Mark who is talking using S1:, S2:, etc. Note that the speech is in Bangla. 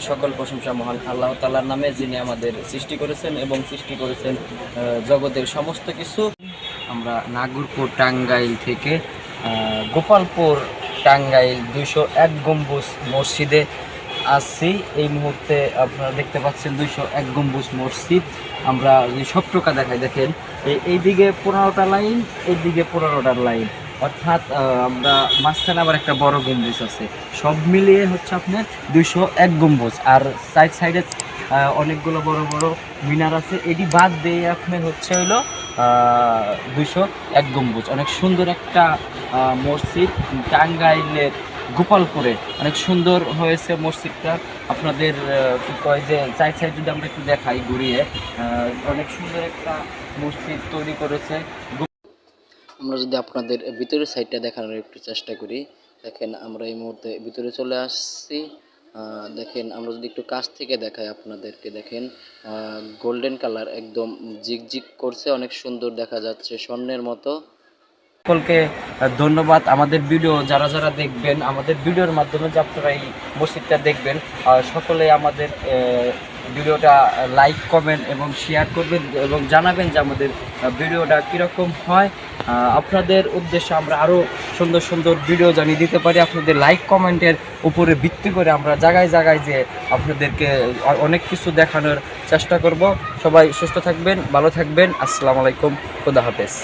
S1: সকল প্রশংসা মহান আল্লাহ তাআলার নামে, যিনি আমাদের সৃষ্টি করেছেন এবং সৃষ্টি করেছেন জগতের সমস্ত কিছু। আমরা নাগরপুর টাঙ্গাইল থেকে গোপালপুর টাঙ্গাইল দুইশো এক গম্বুজ মসজিদে আসছি। এই মুহূর্তে আপনারা দেখতে পাচ্ছেন দুইশো এক গম্বুজ মসজিদ। আমরা যে সব সবটুকা দেখাই, দেখেন, এই- এইদিকে পনেরোটা লাইন, এইদিকে পনেরোটা লাইন। অর্থাৎ আমরা মাঝখানে আবার একটা বড় গম্বুজ আছে। সব মিলিয়ে হচ্ছে আপনার দুইশো এক গম্বুজ। আর সাইড সাইডে অনেকগুলো বড় বড় মিনার আছে। এটি বাদ দিয়ে আপনার হচ্ছে হলো দুইশো এক গম্বুজ। অনেক সুন্দর একটা মসজিদ। টাঙ্গাইলের গোপালপুরে অনেক সুন্দর হয়েছে মসজিদটা। আপনাদের কয় যে সাইড সাইড যদি আমরা একটু দেখাই, ঘুরিয়ে অনেক সুন্দর একটা মসজিদ তৈরি করেছে। আমরা যদি আপনাদের ভিতরের সাইডটা দেখানোর একটু চেষ্টা করি, দেখেন আমরা এই মুহূর্তে ভিতরে চলে আসছি দেখেন আমরা যদি একটু কাছ থেকে দেখাই আপনাদেরকে, দেখেন গোল্ডেন কালার একদম জিকজিক করছে, অনেক সুন্দর দেখা যাচ্ছে স্বর্ণের মতো। সকলকে ধন্যবাদ। আমাদের ভিডিও যারা যারা দেখবেন, আমাদের ভিডিওর মাধ্যমে যে আপনারা এই মসজিদটা দেখবেন সকলে আমাদের ভিডিওটা লাইক কমেন্ট এবং শেয়ার করবেন এবং জানাবেন যে আমাদের ভিডিওটা কীরকম হয়। আপনাদের উদ্দেশ্যে আমরা আরও সুন্দর সুন্দর ভিডিও জানিয়ে দিতে পারি। আপনাদের লাইক কমেন্টের উপরে ভিত্তি করে আমরা জায়গায় জায়গায় যে আপনাদেরকে অনেক কিছু দেখানোর চেষ্টা করব। সবাই সুস্থ থাকবেন, ভালো থাকবেন। আসসালামু আলাইকুম। খুদা হাফেজ।